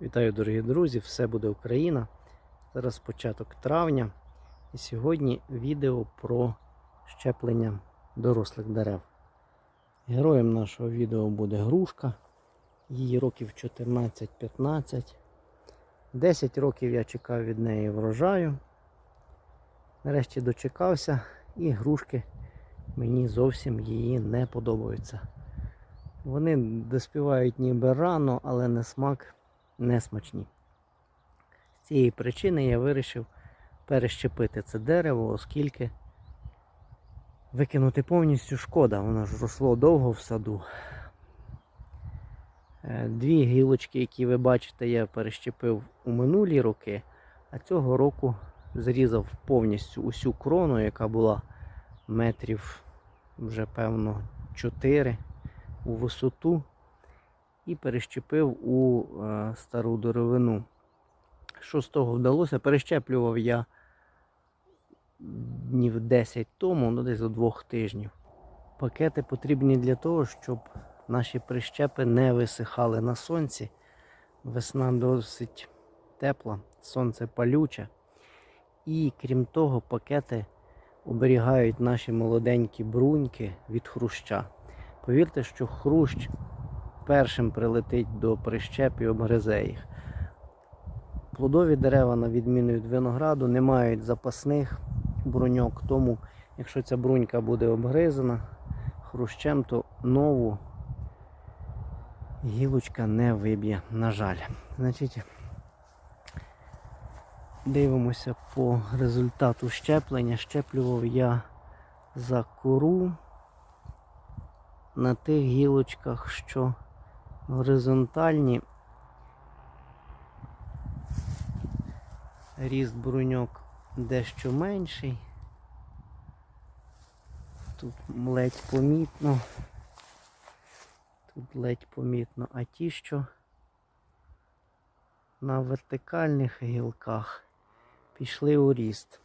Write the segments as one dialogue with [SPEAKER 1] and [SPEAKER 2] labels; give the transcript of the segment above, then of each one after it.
[SPEAKER 1] Вітаю, дорогі друзі! Все буде Україна. Зараз початок травня. І сьогодні відео про щеплення дорослих дерев. Героєм нашого відео буде грушка. Їй років 14-15. 10 років я чекав від неї врожаю. Нарешті дочекався, і грушки мені зовсім її не подобаються. Вони доспівають ніби рано, але на смак не смачні. З цієї причини я вирішив перещепити це дерево, оскільки викинути повністю шкода, воно ж росло довго в саду. Е, Дві гілочки, які ви бачите, я перещепив у минулі роки, а цього року зрізав повністю усю крону, яка була метрів вже певно 4 у висоту і перещепив у е, стару деревину. Що з того вдалося? Перещеплював я днів 10 тому, ну десь до двох тижнів. Пакети потрібні для того, щоб наші прищепи не висихали на сонці. Весна досить тепла, сонце палюче. І крім того, пакети оберігають наші молоденькі бруньки від хруща. Повірте, що хрущ першим прилетить до прищеп і обгризе їх. Плодові дерева, на відміну від винограду, не мають запасних бруньок, тому якщо ця брунька буде обгризана хрущем, то нову гілочка не виб'є, на жаль. Значить, дивимося по результату щеплення. Щеплював я за кору на тих гілочках, що горизонтальні. Ріст бруньок дещо менший. Тут ледь помітно. Тут ледь помітно, а ті, що на вертикальних гілках пішли у ріст.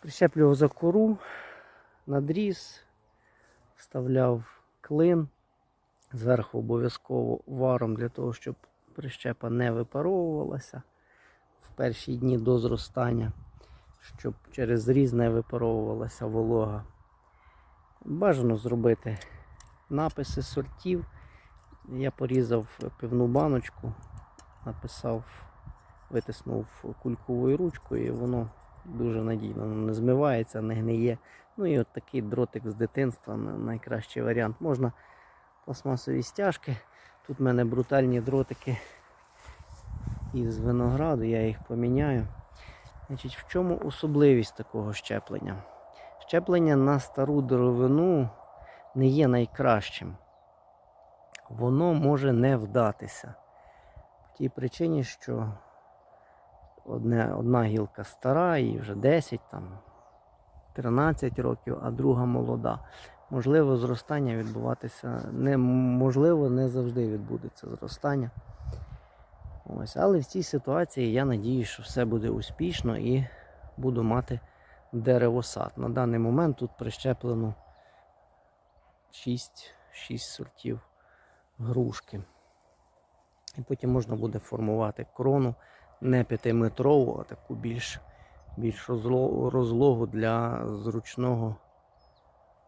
[SPEAKER 1] Прищеплював за кору, надріз, вставляв клин. Зверху обов'язково варом для того, щоб прищепа не випаровувалася в перші дні до зростання, щоб через зріз не випаровувалася волога. Бажано зробити написи сортів. Я порізав пивну баночку, написав, витиснув кульковою ручкою, і воно дуже надійно не змивається, не гниє. Ну і от такий дротик з дитинства найкращий варіант. Можна пластмасові стяжки. Тут в мене брутальні дротики із винограду, я їх поміняю. Значить, В чому особливість такого щеплення? Щеплення на стару деревину не є найкращим. Воно може не вдатися. По тій причині, що одне, одна гілка стара, і вже 10, там, 13 років, а друга молода можливо зростання відбуватися неможливо, не завжди відбудеться зростання. Ось, Але в цій ситуації я надію, що все буде успішно і буду мати деревосад. На даний момент тут прищеплено 6, 6 сортів грушки. І потім можна буде формувати крону не 5-метрову, а таку більш, більш розлогу для зручного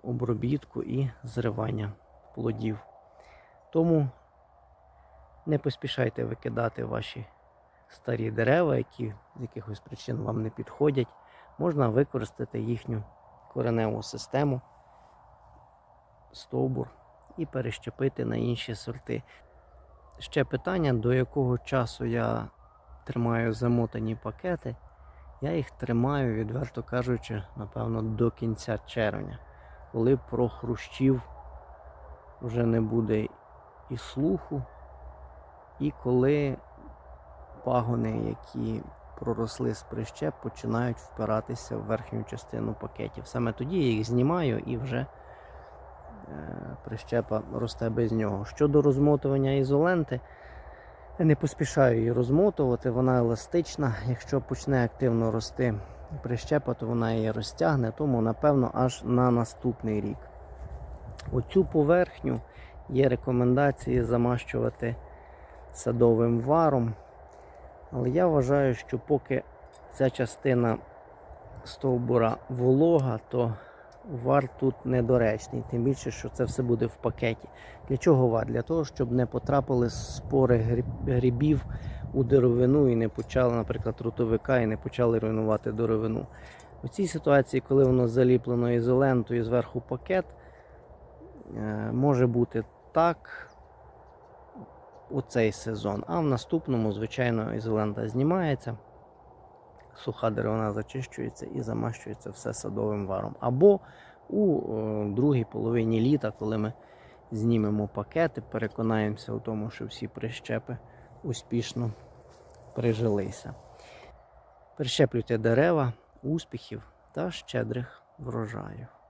[SPEAKER 1] обробітку і зривання плодів. Тому не поспішайте викидати ваші старі дерева, які з якихось причин вам не підходять. Можна використати їхню кореневу систему, стовбур і перещепити на інші сорти. Ще питання, до якого часу я тримаю замотані пакети. Я їх тримаю, відверто кажучи, напевно, до кінця червня коли про хрущів вже не буде і слуху, і коли пагони, які проросли з прищеп, починають впиратися в верхню частину пакетів. Саме тоді я їх знімаю і вже е, прищепа росте без нього. Щодо розмотування ізоленти, я не поспішаю її розмотувати, вона еластична. Якщо почне активно рости прищепа, то вона її розтягне, тому напевно аж на наступний рік. Оцю поверхню є рекомендації замащувати садовим варом. Але я вважаю, що поки ця частина стовбура волога, то вар тут недоречний. Тим більше, що це все буде в пакеті. Для чого вар? Для того, щоб не потрапили спори гриб- грибів у деревину і не почали, наприклад, рутовика і не почали руйнувати деревину. У цій ситуації, коли воно заліплено ізолентою зверху пакет, е, може бути так у цей сезон. А в наступному, звичайно, ізолента знімається, суха деревина зачищується і замащується все садовим варом. Або у е, другій половині літа, коли ми знімемо пакети, переконаємося у тому, що всі прищепи успішно прижилися. Прищеплюйте дерева, успіхів та щедрих врожаїв.